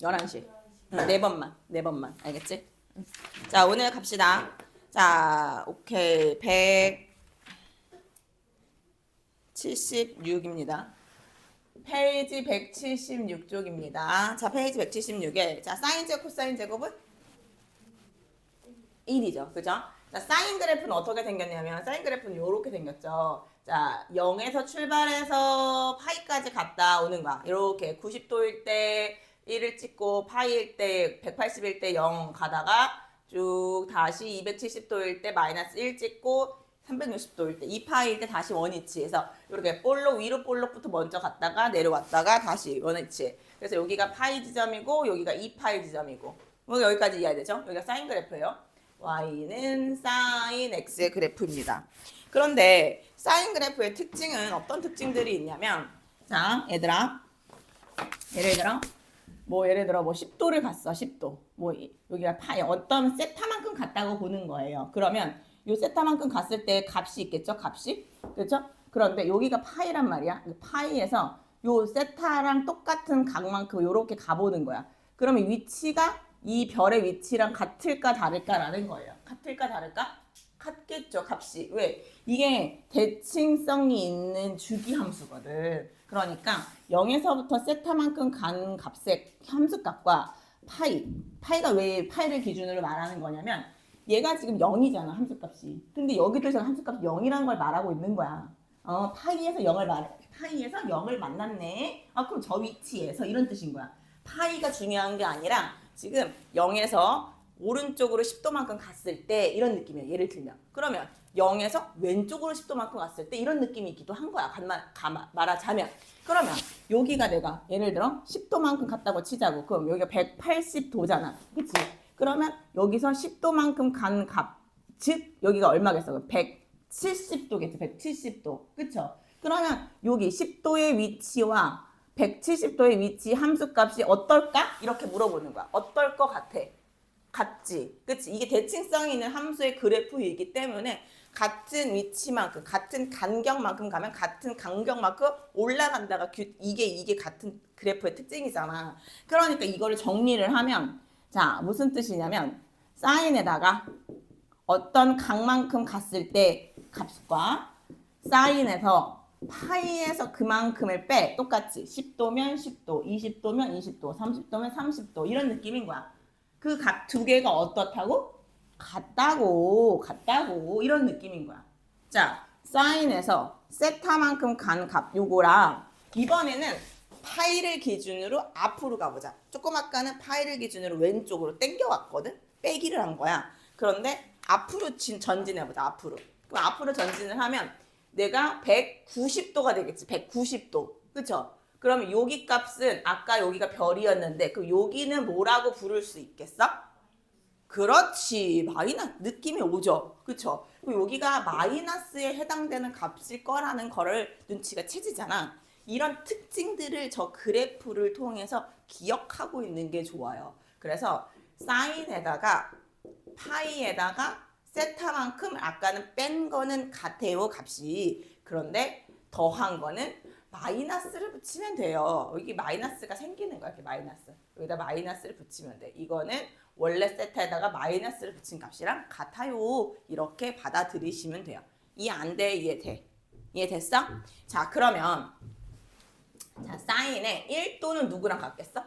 11시. 응, 네 번만. 네 번만. 알겠지? 응. 자, 오늘 갑시다. 자, 오케이. 176입니다. 페이지 176쪽입니다. 자, 페이지 176에 자, 사인 제곱, 코사인 제곱은 1이죠. 그죠? 자, 사인 그래프는 어떻게 생겼냐면 사인 그래프는 이렇게 생겼죠. 자, 0에서 출발해서 파이까지 갔다 오는 거야. 이렇게 90도일 때 1을 찍고 파이일 때 180일 때0 가다가 쭉 다시 270도일 때 마이너스 1 찍고 360도일 때 2파일 때 다시 원위치에서 이렇게 볼록 위로 볼록부터 먼저 갔다가 내려왔다가 다시 원위치. 그래서 여기가 파이 지점이고 여기가 2파이 지점이고 뭐 여기까지 이해되죠? 여기가 사인 그래프예요. y는 사인 x의 그래프입니다. 그런데 사인 그래프의 특징은 어떤 특징들이 있냐면 자 얘들아 예를 들어 뭐 예를 들어 뭐 10도를 갔어 10도 뭐 이- 여기가 파이 어떤 세타만큼 갔다고 보는 거예요. 그러면 요 세타만큼 갔을 때 값이 있겠죠 값이 그렇죠? 그런데 여기가 파이란 말이야. 그 파이에서 요 세타랑 똑같은 각만큼 요렇게 가보는 거야. 그러면 위치가 이 별의 위치랑 같을까 다를까라는 거예요. 같을까 다를까? 같겠죠, 값이. 왜? 이게 대칭성이 있는 주기 함수거든. 그러니까 0에서부터 세타만큼 간 값의 함수값과 파이. 파이가 왜 파이를 기준으로 말하는 거냐면 얘가 지금 0이잖아, 함수값이. 근데 여기도 지금 함수값이 0이라는 걸 말하고 있는 거야. 어, 파이에서 0을 말, 파이에서 0을 만났네. 아, 그럼 저 위치에서 이런 뜻인 거야. 파이가 중요한 게 아니라 지금 0에서 오른쪽으로 10도만큼 갔을 때 이런 느낌이야. 예를 들면. 그러면 0에서 왼쪽으로 10도만큼 갔을 때 이런 느낌이 있기도 한 거야. 간마, 가마, 말하자면. 그러면 여기가 내가 예를 들어 10도만큼 갔다고 치자고. 그럼 여기가 180도잖아. 그치? 그러면 여기서 10도만큼 간 값. 즉, 여기가 얼마겠어? 170도겠지. 170도. 그쵸? 그러면 여기 10도의 위치와 170도의 위치 함수값이 어떨까? 이렇게 물어보는 거야. 어떨 것 같아? 같지. 그치? 이게 대칭성이 있는 함수의 그래프이기 때문에 같은 위치만큼, 같은 간격만큼 가면 같은 간격만큼 올라간다가 규- 이게 이게 같은 그래프의 특징이잖아. 그러니까 이거를 정리를 하면 자, 무슨 뜻이냐면 사인에다가 어떤 각만큼 갔을 때 값과 사인에서 파이에서 그만큼을 빼 똑같이 10도면 10도, 20도면 20도, 30도면 30도 이런 느낌인 거야. 그 각 두 개가 어떻다고? 같다고, 같다고 이런 느낌인 거야. 자, 사인에서 세타만큼 간 값 요거랑 이번에는 파이를 기준으로 앞으로 가보자. 조금 아까는 파이를 기준으로 왼쪽으로 당겨왔거든? 빼기를 한 거야. 그런데 앞으로 진- 전진해보자, 앞으로. 그럼 앞으로 전진을 하면 내가 190도가 되겠지, 190도. 그쵸? 그러면 여기 값은 아까 여기가 별이었는데, 그럼 여기는 뭐라고 부를 수 있겠어? 그렇지. 마이너스 느낌이 오죠. 그리고 여기가 마이너스에 해당되는 값일 거라는 거를 눈치가 채지잖아. 이런 특징들을 저 그래프를 통해서 기억하고 있는 게 좋아요. 그래서 사인에다가 파이에다가 세타만큼 아까는 뺀 거는 같아요 값이. 그런데 더한 거는 마이너스를 붙이면 돼요. 여기 마이너스가 생기는 거야. 이렇게 마이너스. 여기다 마이너스를 붙이면 돼. 이거는 원래 세타에다가 마이너스를 붙인 값이랑 같아요. 이렇게 받아들이시면 돼요. 이해 안 돼? 이해 돼? 이해됐어? 자, 그러면 자, 사인에 1도는 누구랑 같겠어?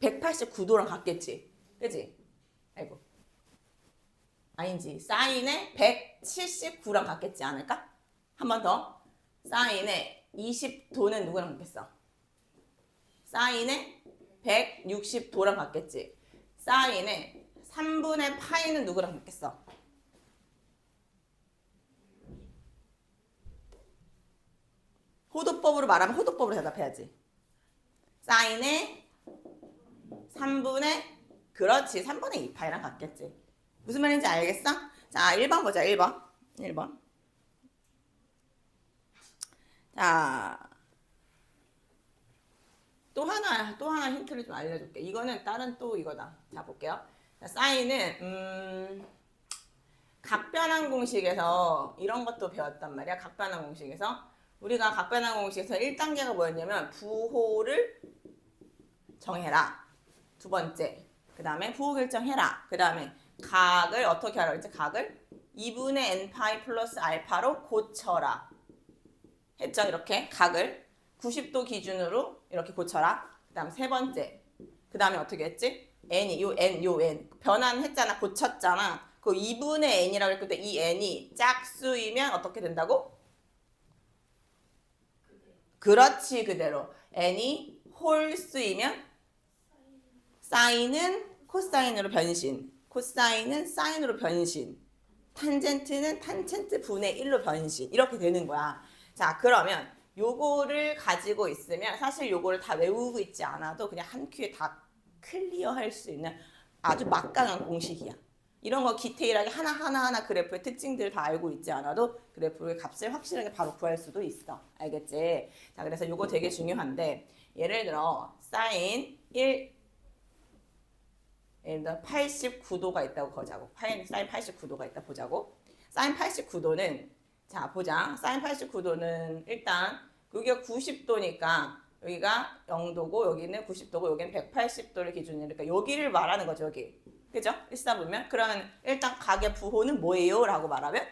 (189도랑) 같겠지 그지 아이고 아닌지 사인에 179랑 같겠지 않을까? 한 번 더 사인에 20도는 누구랑 같겠어? 사인에 160도랑 같겠지 사인에 3분의 파이는 누구랑 같겠어? 호도법으로 말하면 호도법으로 대답해야지. 사인에 3분의 그렇지 3분의 2 파이랑 같겠지. 무슨 말인지 알겠어? 자 1번 보자 1번 1번 자 또 하나 또 하나 힌트를 좀 알려줄게. 이거는 다른 또 이거다. 자 볼게요. 자, 사인은 음, 각변환 공식에서 이런 것도 배웠단 말이야. 각변환 공식에서 우리가 각변환 공식에서 1단계가 뭐였냐면 부호를 정해라. 두 번째. 그 다음에 부호 결정해라. 그 다음에 각을 어떻게 하라 그랬지? 각을 2분의 n파이 플러스 알파로 고쳐라. 했죠? 이렇게 각을 90도 기준으로 이렇게 고쳐라. 그 다음 세 번째. 그 다음에 어떻게 했지? n이 요 n 요 n 변환했잖아. 고쳤잖아. 그 2분의 n이라고 했을 때 이 n이 짝수이면 어떻게 된다고? 그렇지 그대로 n이 홀수이면 사인은 코사인으로 변신 코사인은 사인으로 변신 탄젠트는 탄젠트 분의 1로 변신 이렇게 되는 거야 자 그러면 요거를 가지고 있으면 사실 요거를 다 외우고 있지 않아도 그냥 한 큐에 다 클리어 할 수 있는 아주 막강한 공식이야 이런 거 디테일하게 하나하나 하나 그래프의 특징들을 다 알고 있지 않아도 그래프의 값을 확실하게 바로 구할 수도 있어. 알겠지? 자, 그래서 요거 되게 중요한데 예를 들어 사인 1 예를 들어 89도가 있다고 거자고. 사인 89도가 있다 보자고. 사인 89도는 자, 보자. 사인 89도는 일단 여기가 90도니까 여기가 0도고 여기는 90도고 여기는 180도를 기준이니까 여기를 말하는 거죠, 여기. 그죠? 일사 보면 그러면 일단 각의 부호는 뭐예요? 라고 말하면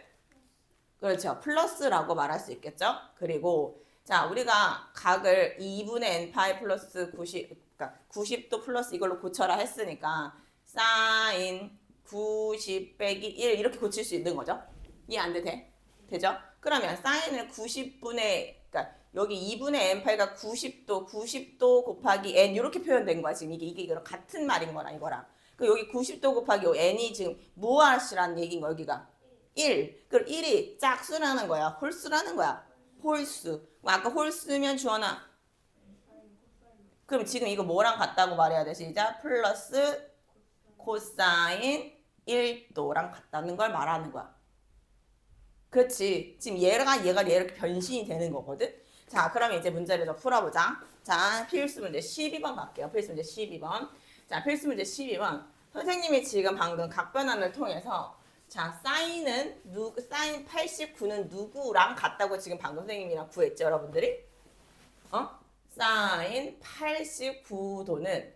그렇죠. 플러스라고 말할 수 있겠죠? 그리고 자, 우리가 각을 2분의 n파이 플러스 90 그러니까 90도 플러스 이걸로 고쳐라 했으니까 사인 90 빼기 1 이렇게 고칠 수 있는 거죠? 이해 안 돼? 돼? 되죠? 그러면 사인을 90분의 그러니까 여기 2분의 n파이가 90도 90도 곱하기 n 이렇게 표현된 거야 지금. 이게 이게 이거랑 같은 말인 거랑 이거랑. 그 여기 90도 곱하기 요 n이 지금 무엇이라는 얘기인 거야 여기가? 1 그럼 1이 짝수라는 거야 홀수라는 거야? 홀수. 아까 홀수면 주원아 그럼 지금 이거 뭐랑 같다고 말해야 돼? 시작. 플러스 코사인 1도랑 같다는 걸 말하는 거야. 그렇지. 지금 얘가 얘가 이렇게 변신이 되는 거거든 자 그러면 이제 문제를 좀 풀어보자 자 필수 문제 12번 갈게요 필수 문제 12번 자, 필수 문제 12번. 선생님이 지금 방금 각변환을 통해서 자, 사인은 누 사인 89는 누구랑 같다고 지금 방금 선생님이랑 구했죠, 여러분들이? 어? 사인 89도는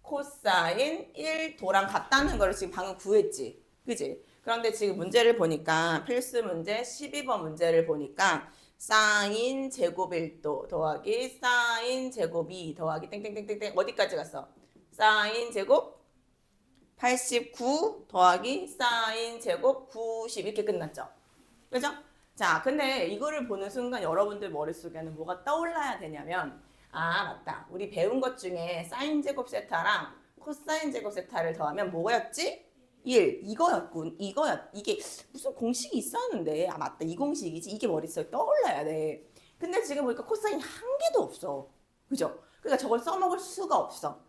코사인 1도랑 같다는 걸 지금 방금 구했지. 그지? 그런데 지금 문제를 보니까 필수 문제 12번 문제를 보니까 사인 제곱 1도 더하기 사인 제곱 2 더하기 땡땡땡땡땡 어디까지 갔어? 사인 제곱 89 더하기 사인 제곱 90 이렇게 끝났죠. 그죠? 자, 근데 이거를 보는 순간 여러분들 머릿속에는 뭐가 떠올라야 되냐면 아, 맞다. 우리 배운 것 중에 사인 제곱 세타랑 코사인 제곱 세타를 더하면 뭐였지? 1. 이거였군. 이거였. 이게 무슨 공식이 있었는데. 아, 맞다. 이 공식이지. 이게 머릿속에 떠올라야 돼. 근데 지금 보니까 코사인 한 개도 없어. 그죠? 그러니까 저걸 써먹을 수가 없어.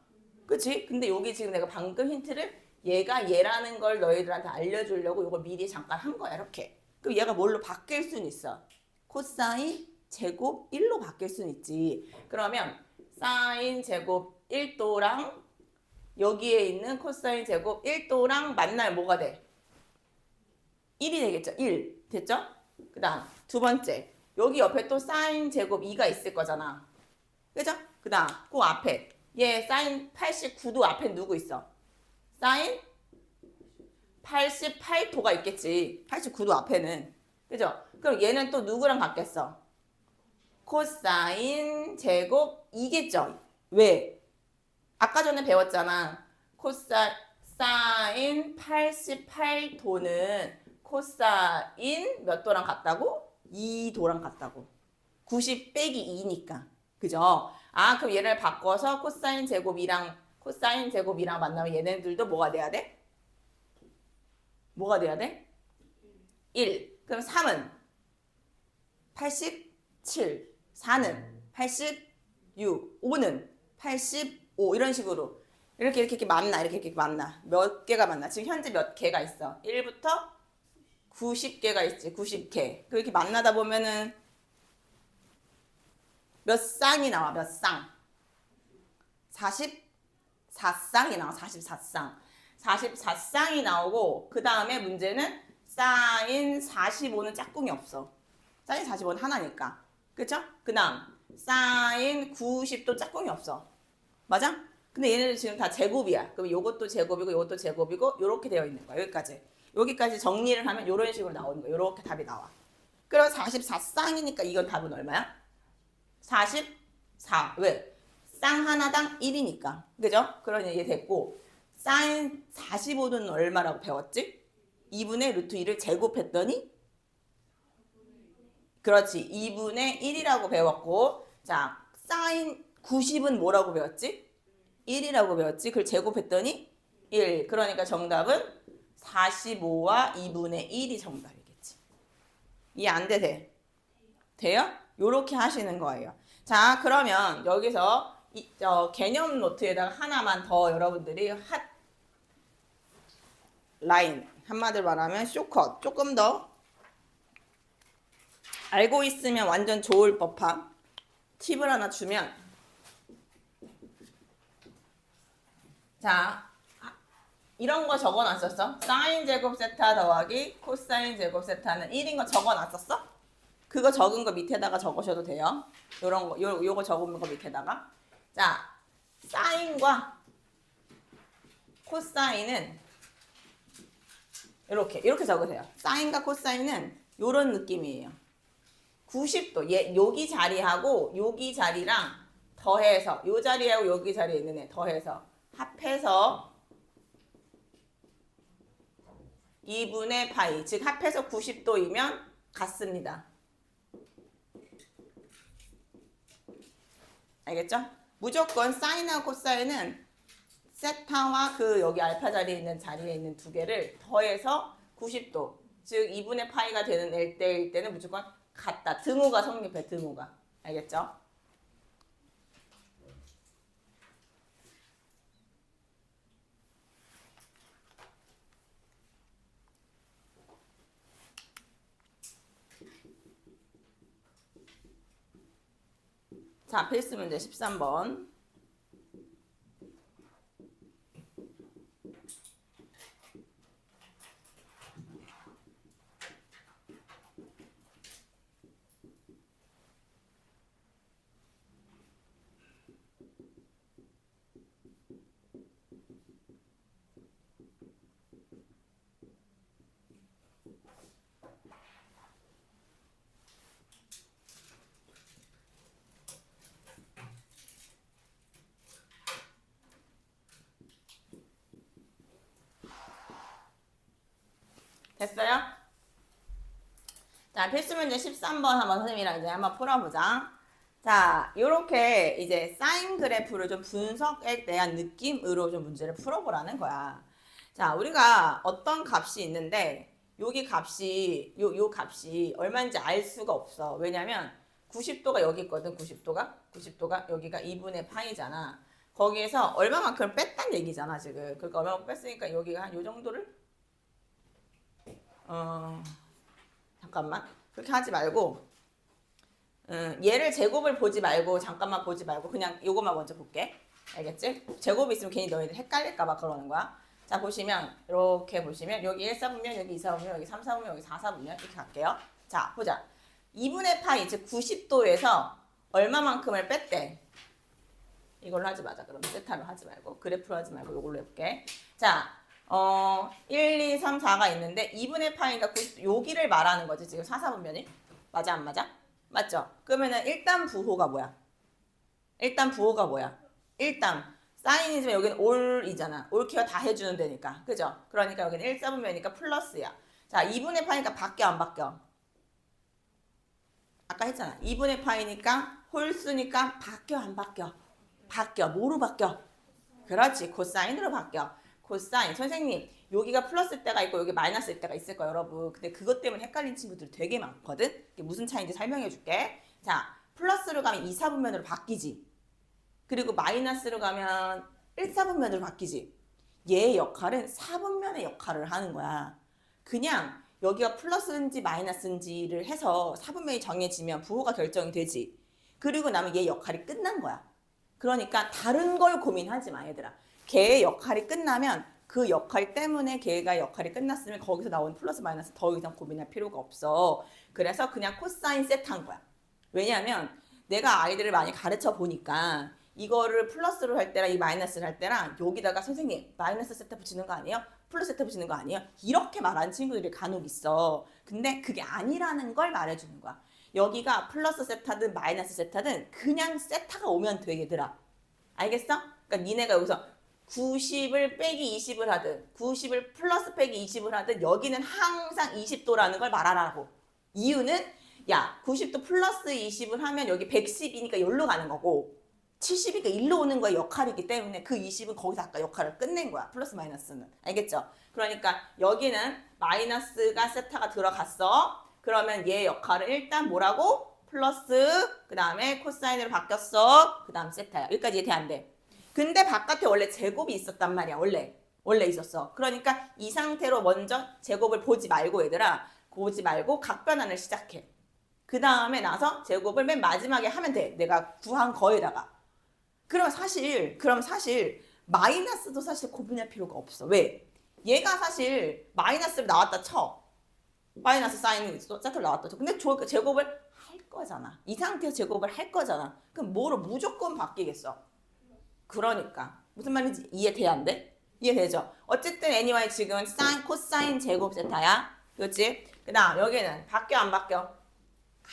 그치? 근데 여기 지금 내가 방금 힌트를 얘가 얘라는 걸 너희들한테 알려주려고 이걸 미리 잠깐 한 거야 이렇게 그럼 얘가 뭘로 바뀔 수는 있어 코사인 제곱 1로 바뀔 수는 있지 그러면 사인 제곱 1도랑 여기에 있는 코사인 제곱 1도랑 만나면 뭐가 돼? 1이 되겠죠 1 됐죠? 그 다음 두 번째 여기 옆에 또 사인 제곱 2가 있을 거잖아 그죠? 그 다음 그 앞에 얘 사인 89도 앞에 누구 있어? 사인 88도가 있겠지. 89도 앞에는. 그죠? 그럼 얘는 또 누구랑 같겠어? 코사인 제곱 2겠죠? 왜? 아까 전에 배웠잖아. 코사 사인 88도는 코사인 몇 도랑 같다고? 2도랑 같다고. 90 빼기 2니까. 그죠? 아, 그럼 얘를 바꿔서 코사인 제곱이랑 코사인 제곱이랑 만나면 얘네들도 뭐가 돼야 돼? 뭐가 돼야 돼? 1. 그럼 3은 87. 4는 86. 5는 85. 이런 식으로. 이렇게 이렇게 이렇게 만나. 이렇게 이렇게 만나. 몇 개가 만나. 지금 현재 몇 개가 있어? 1부터 90개가 있지. 90개. 그렇게 만나다 보면은 몇 쌍이 나와? 몇 쌍? 44쌍이 나와. 44쌍. 44쌍이 나오고 그 다음에 문제는 사인 45는 짝꿍이 없어. 사인 45는 하나니까. 그쵸? 그 다음 사인 90도 짝꿍이 없어. 맞아? 근데 얘네들 지금 다 제곱이야. 그럼 요것도 제곱이고 요것도 제곱이고 요렇게 되어 있는 거야. 여기까지. 여기까지 정리를 하면 요런 식으로 나오는 거야. 요렇게 답이 나와. 그럼 44 쌍이니까 이건 답은 얼마야? 44. 왜? 쌍 하나당 1이니까. 그죠? 그러니 이게 됐고 사인 45는 얼마라고 배웠지? 2분의 루트 2를 제곱했더니 그렇지. 2분의 1이라고 배웠고 자, 사인 90은 뭐라고 배웠지? 1이라고 배웠지. 그걸 제곱했더니 1. 그러니까 정답은 45와 2분의 1이 정답이겠지. 이해 안 돼? 돼? 돼요? 요렇게 하시는 거예요. 자, 그러면 여기서 이, 저 개념 노트에다가 하나만 더 여러분들이 핫 라인 한마디로 말하면 쇼컷 조금 더 알고 있으면 완전 좋을 법한 팁을 하나 주면 자 이런 거 적어놨었어? 사인 제곱 세타 더하기 코사인 제곱 세타는 1인 거 적어놨었어? 그거 적은 거 밑에다가 적으셔도 돼요. 요런 거, 요, 요거 적은 거 밑에다가. 자, 사인과 코사인은 이렇게, 이렇게 적으세요. 사인과 코사인은 요런 느낌이에요. 90도, 얘, 여기 자리하고 여기 자리랑 더해서, 요 자리하고 여기 자리에 있는 애 더해서 합해서 2분의 파이, 즉 합해서 90도이면 같습니다. 알겠죠? 무조건 사인하고 코사인은 세타와 그 여기 알파 자리에 있는 자리에 있는 두 개를 더해서 90도, 즉 2분의 파이가 되는 L대일 때는 무조건 같다. 등호가 성립해, 등호가. 알겠죠? 자, 필수 문제 13번. 됐어요? 자, 필수 문제 13번 한번 선생님이랑 이제 한번 풀어보자. 자, 요렇게 이제 사인 그래프를 좀 분석에 대한 느낌으로 좀 문제를 풀어보라는 거야. 자, 우리가 어떤 값이 있는데, 여기 값이, 요, 요 값이 얼마인지 알 수가 없어. 왜냐면 90도가 여기 있거든, 90도가. 90도가 여기가 2분의 파이잖아. 거기에서 얼마만큼 뺐단 얘기잖아, 지금. 그러니까 얼마만큼 뺐으니까 여기가 한 요 정도를 어, 잠깐만. 그렇게 하지 말고, 음, 얘를 제곱을 보지 말고, 잠깐만 보지 말고, 그냥 요것만 먼저 볼게. 알겠지? 제곱이 있으면 괜히 너희들 헷갈릴까봐 그러는 거야. 자, 보시면, 이렇게 보시면, 여기 1, 4분면, 여기 2, 4분면, 여기 3, 4분면, 여기 4, 4분면, 이렇게 갈게요. 자, 보자. 2분의 파이, 즉 90도에서 얼마만큼을 뺐대? 이걸로 하지 마자. 그럼 세타로 하지 말고, 그래프로 하지 말고, 이걸로 해볼게. 자, 어, 1, 2, 3, 4가 있는데 2분의 파이가 90, 여기를 말하는 거지 지금 4, 4분면이 맞아 안 맞아? 맞죠? 그러면은 일단 부호가 뭐야? 일단 부호가 뭐야? 일단 사인이지만 여기는 올이잖아 올 케어 다 해주는 데니까 그죠? 그러니까 여기는 1, 4분면이니까 플러스야 자 2분의 파이니까 바뀌어 안 바뀌어? 아까 했잖아 2분의 파이니까 홀수니까 바뀌어 안 바뀌어? 바뀌어 뭐로 바뀌어? 그렇지 코사인으로 바뀌어 코사인 선생님 여기가 플러스 때가 있고 여기 마이너스 때가 있을 거예요 여러분. 근데 그것 때문에 헷갈린 친구들 되게 많거든? 이게 무슨 차이인지 설명해 줄게. 자 플러스로 가면 2, 4분면으로 바뀌지. 그리고 마이너스로 가면 1, 4분면으로 바뀌지. 얘의 역할은 4분면의 역할을 하는 거야. 그냥 여기가 플러스인지 마이너스인지를 해서 4분면이 정해지면 부호가 결정이 되지. 그리고 나면 얘 역할이 끝난 거야. 그러니까 다른 걸 고민하지 마 얘들아 걔의 역할이 끝나면 그 역할 때문에 걔가 역할이 끝났으면 거기서 나온 플러스 마이너스 더 이상 고민할 필요가 없어. 그래서 그냥 코사인 세트한 거야. 왜냐하면 내가 아이들을 많이 가르쳐 보니까 이거를 플러스로 할 때랑 이 마이너스를 할 때랑 여기다가 선생님 마이너스 세타 붙이는 거 아니에요? 플러스 세타 붙이는 거 아니에요? 이렇게 말하는 친구들이 간혹 있어. 근데 그게 아니라는 걸 말해주는 거야. 여기가 플러스 세타든 마이너스 세타든 그냥 세타가 오면 돼 얘들아. 알겠어? 그러니까 니네가 여기서 90을 빼기 20을 하든 90을 플러스 빼기 20을 하든 여기는 항상 20도라는 걸 말하라고. 이유는 야 90도 플러스 20을 하면 여기 110이니까 여기로 가는 거고 70이니까 일로 오는 거의 역할이기 때문에 그 20은 거기서 아까 역할을 끝낸 거야. 플러스 마이너스는. 알겠죠? 그러니까 여기는 마이너스가 세타가 들어갔어. 그러면 얘 역할을 일단 뭐라고? 플러스 그 다음에 코사인으로 바뀌었어. 그 다음 세타야. 여기까지 이해 안 돼. 근데 바깥에 원래 제곱이 있었단 말이야. 원래. 원래 있었어. 그러니까 이 상태로 먼저 제곱을 보지 말고 얘들아. 보지 말고 각변환을 시작해. 그 다음에 나서 제곱을 맨 마지막에 하면 돼. 내가 구한 거에다가. 그럼 사실, 그럼 사실 마이너스도 사실 고민할 필요가 없어. 왜? 얘가 사실 마이너스를 나왔다 쳐. 마이너스 사인이 세트를 나왔다 쳐. 근데 저 제곱을 할 거잖아. 이 상태에서 제곱을 할 거잖아. 그럼 뭐로 무조건 바뀌겠어? 그러니까 무슨 말인지 이해돼야 안 돼? 이해되죠? 어쨌든 anyway 지금은 사인 코사인 제곱 세타야. 그렇지? 그다음 여기는 바뀌어 안 바뀌어?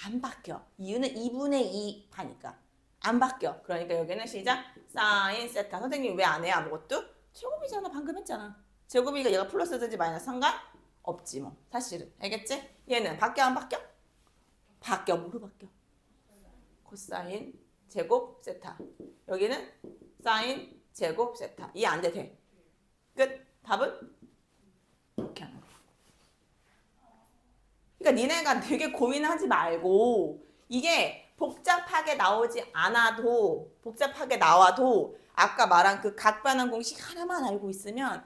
안 바뀌어. 이유는 2분의 2 파니까. 안 바뀌어. 그러니까 여기는 시작 사인 세타. 선생님 왜 안 해? 아무것도? 제곱이잖아. 방금 했잖아. 제곱이니까 얘가 플러스든지 마이너스 상관 없지 뭐. 사실은. 알겠지? 얘는 바뀌어 안 바뀌어? 바뀌어. 뭐로 바뀌어? 코사인 제곱 세타. 여기는 사인 제곱 세타. 이해 안 돼? 돼. 끝. 답은 이렇게 하는. 그러니까 니네가 되게 고민하지 말고 이게 복잡하게 나오지 않아도 복잡하게 나와도 아까 말한 그 각반환 공식 하나만 알고 있으면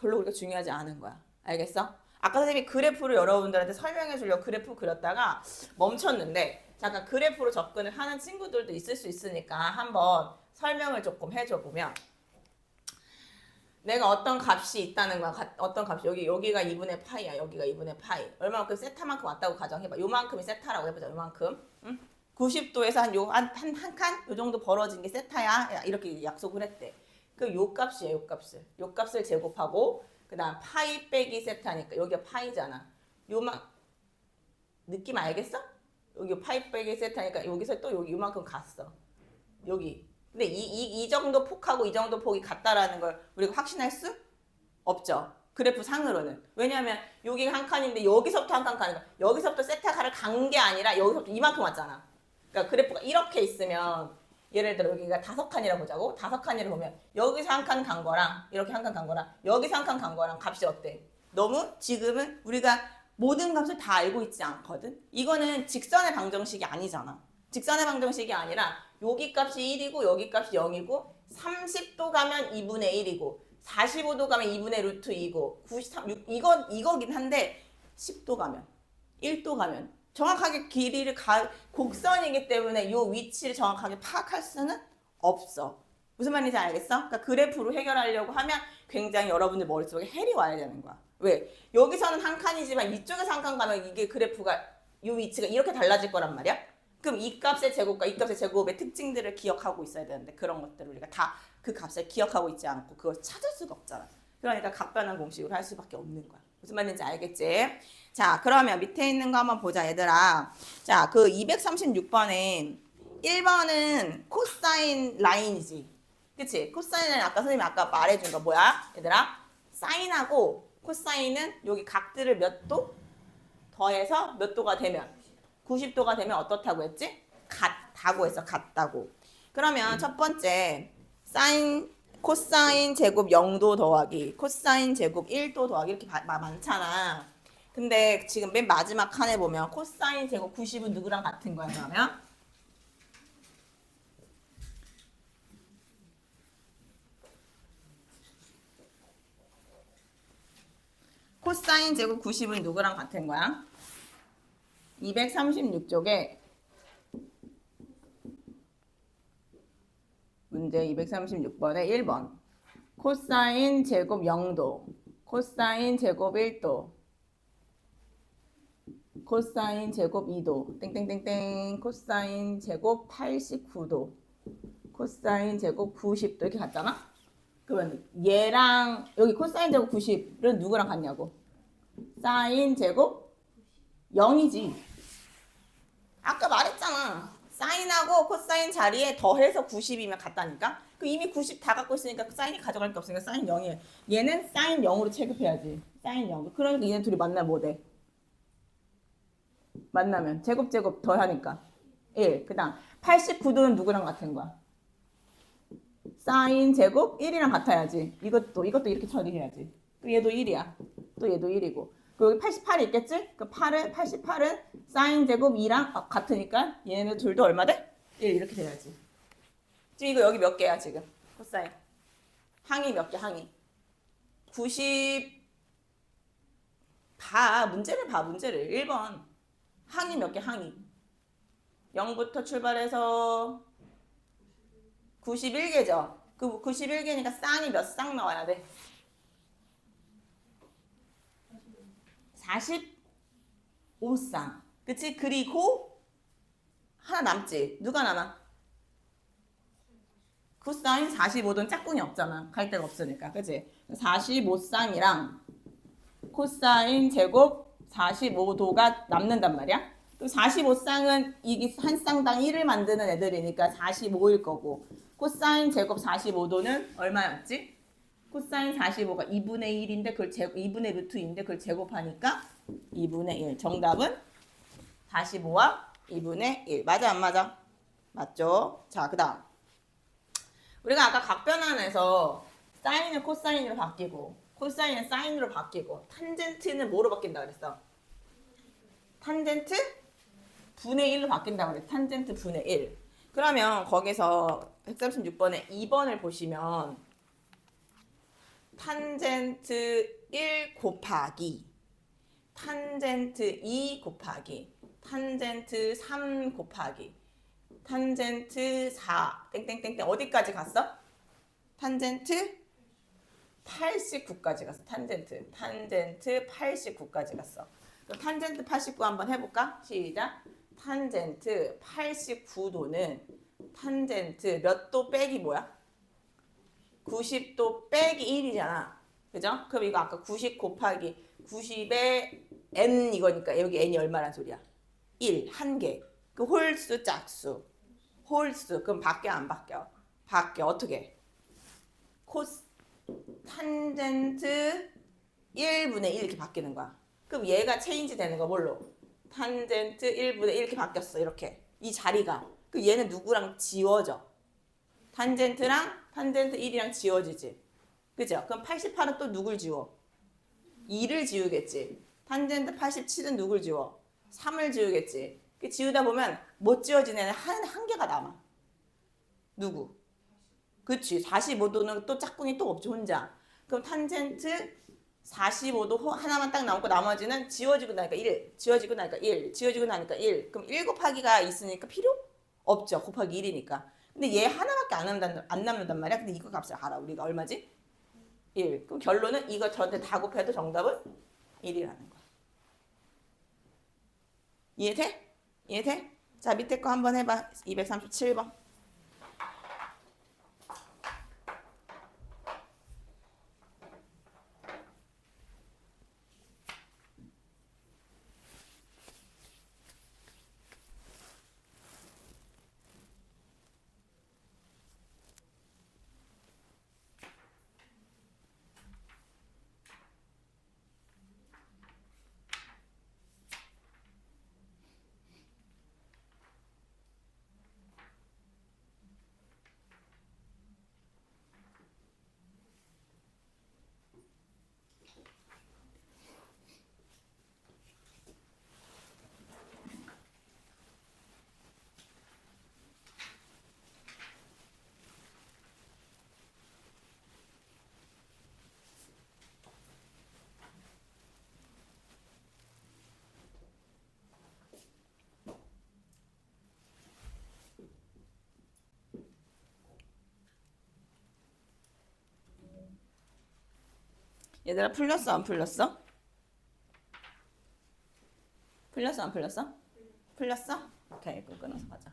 별로 그렇게 중요하지 않은 거야. 알겠어? 아까 선생님이 그래프를 여러분들한테 설명해 주려고 그래프 그렸다가 멈췄는데 잠깐 그래프로 접근을 하는 친구들도 있을 수 있으니까 한번 설명을 조금 해줘 보면 내가 어떤 값이 있다는 거야. 가- 어떤 값이 여기 여기가 2분의 파이야. 여기가 2분의 파이. 얼마만큼 세타만큼 왔다고 가정해봐. 요만큼이 세타라고 해보자. 요만큼. 응? 90도에서 한 요 한한칸요 정도 벌어진 게 세타야. 야, 이렇게 약속을 했대. 그 요 값이야. 요 값을. 요 값을 제곱하고 그다음 파이 빼기 세타니까 여기가 파이잖아. 요만 느낌 알겠어? 여기 파이 빼기 세타니까 여기서 또 여기 요만큼 갔어. 여기. 근데 이, 이, 이 정도 폭하고 이 정도 폭이 같다라는 걸 우리가 확신할 수 없죠. 그래프 상으로는. 왜냐하면 여기가 한 칸인데 여기서부터 한 칸 가는 거야. 여기서부터 세타가를 간 게 아니라 여기서부터 이만큼 왔잖아. 그러니까 그래프가 이렇게 있으면 예를 들어 여기가 다섯 칸이라 보자고. 다섯 칸이라 보면 여기서 한 칸 간 거랑 이렇게 한 칸 간 거랑 여기서 한 칸 간 거랑 값이 어때? 너무 지금은 우리가 모든 값을 다 알고 있지 않거든. 이거는 직선의 방정식이 아니잖아. 직선의 방정식이 아니라 여기 값이 1이고 여기 값이 0이고 30도 가면 2분의 1이고 45도 가면 2분의 루트 2고 93, 6, 이건 이거긴 한데 10도 가면 1도 가면 정확하게 길이를 가 곡선이기 때문에 이 위치를 정확하게 파악할 수는 없어. 무슨 말인지 알겠어? 그러니까 그래프로 해결하려고 하면 굉장히 여러분들 머릿속에 헬이 와야 되는 거야. 왜? 여기서는 한 칸이지만 이쪽에서 한 칸 가면 이게 그래프가 이 위치가 이렇게 달라질 거란 말이야. 그럼 이 값의 제곱과 이 값의 제곱의 특징들을 기억하고 있어야 되는데 그런 것들을 우리가 다 그 값을 기억하고 있지 않고 그걸 찾을 수가 없잖아. 그러니까 각변환 공식으로 할 수밖에 없는 거야. 무슨 말인지 알겠지? 자, 그러면 밑에 있는 거 한번 보자, 얘들아. 자, 그 236번에 1번은 코사인 라인이지. 그치? 코사인은 아까 선생님이 아까 말해준 거 뭐야? 얘들아? 사인하고 코사인은 여기 각들을 몇 도? 더해서 몇 도가 되면 90도가 되면 어떻다고 했지? 같다고 했어. 같다고. 그러면 첫 번째 사인 코사인 제곱 0도 더하기 코사인 제곱 1도 더하기 이렇게 바- 마- 많잖아. 근데 지금 맨 마지막 칸에 보면 코사인 제곱 90은 누구랑 같은 거야 그러면? 코 사인 제곱 90은 누구랑 같은 거야? 236쪽에 문제 236번에 1번 코사인 제곱 0도 코사인 제곱 1도 코사인 제곱 2도 땡땡땡땡 코사인 제곱 89도 코사인 제곱 90도 이렇게 같잖아? 그러면 얘랑 여기 코사인 제곱 90은 누구랑 같냐고 사인 제곱 0이지 아까 말했잖아 사인하고 코사인 자리에 더해서 90이면 같다니까 그 이미 90 다 갖고 있으니까 사인이 가져갈 게 없으니까 사인 0이에요 얘는 사인 0으로 체급해야지 사인 0 그러니까 얘네 둘이 만나면 뭐 돼 만나면 제곱 제곱 더하니까 1. 그 다음 89도는 누구랑 같은 거야? 사인 제곱 1이랑 같아야지. 이것도 이것도 이렇게 처리해야지. 또 얘도 1이야. 또 얘도 1이고. 그 여기 88이 있겠지? 그 8은 88은 사인 제곱 2랑 아, 같으니까 얘네 둘도 얼마 돼? 1 이렇게 돼야지. 지금 이거 여기 몇 개야 지금? 코사인. 항이 몇 개? 항이. 90 봐. 문제를 봐. 문제를. 1번. 항이 몇 개? 항이. 0부터 출발해서 91개죠. 그 91개니까 쌍이 몇 쌍 나와야 돼? 45쌍. 그치? 그리고 하나 남지. 누가 남아? 코사인 45도는 짝꿍이 없잖아. 갈 데가 없으니까. 그치? 45쌍이랑 코사인 제곱 45도가 남는단 말이야. 그럼 45쌍은 이게 한 쌍당 1을 만드는 애들이니까 45일 거고 코사인 제곱 45도는 얼마였지? 코사인 45가 2분의 1인데 그걸 제 2분의 루트인데 그걸 제곱하니까 2분의 1. 정답은 45와 2분의 1. 맞아 안 맞아? 맞죠? 자, 그다음. 우리가 아까 각변환에서 사인을 코사인으로 바뀌고 코사인은 사인으로 바뀌고 탄젠트는 뭐로 바뀐다 그랬어? 탄젠트 분의 1로 바뀐다고 그래. 탄젠트 분의 1. 그러면 거기서 136번에 2번을 보시면 탄젠트 1 곱하기 탄젠트 2 곱하기 탄젠트 3 곱하기 탄젠트 4 땡땡땡땡 어디까지 갔어? 탄젠트 89까지 갔어. 탄젠트. 탄젠트 89까지 갔어. 그럼 탄젠트 89 한번 해볼까? 시작. 탄젠트 89도는 탄젠트 몇 도 빼기 뭐야? 90도 빼기 1이잖아. 그죠? 그럼 이거 아까 90 곱하기 90에 n 이거니까 여기 n이 얼마란 소리야? 1, 한 개. 그 홀수 짝수. 홀수. 그럼 바뀌어 안 바뀌어? 바뀌어. 어떻게? 코스 탄젠트 1분의 1 이렇게 바뀌는 거야. 그럼 얘가 체인지 되는 거 뭘로? 탄젠트 1분의 1 이렇게 바뀌었어. 이렇게. 이 자리가. 그 얘는 누구랑 지워져? 탄젠트랑 탄젠트 1이랑 지워지지. 그죠? 그럼 88은 또 누굴 지워? 2를 지우겠지. 탄젠트 87은 누굴 지워? 3을 지우겠지. 그 지우다 보면 못 지워진 애는 한, 한 개가 남아. 누구? 그치. 45도는 또 짝꿍이 또 없지, 혼자. 그럼 탄젠트 45도 호- 하나만 딱 남고 나머지는 지워지고 나니까 1, 지워지고 나니까 1, 지워지고 나니까 1. 그럼 1 곱하기가 있으니까 필요 없죠. 곱하기 1이니까. 근데 얘 하나밖에 안 남는단, 안 남는단 말이야. 근데 이거 값을 알아. 우리가 얼마지? 1. 그럼 결론은 이거 저한테 다 곱해도 정답은 1이라는 거야. 이해돼? 이해돼? 자, 밑에 거 한번 해봐. 237번. 얘들아 풀렸어 안 풀렸어? 풀렸어 안 풀렸어? 풀렸어? 오케이 끊어서 가자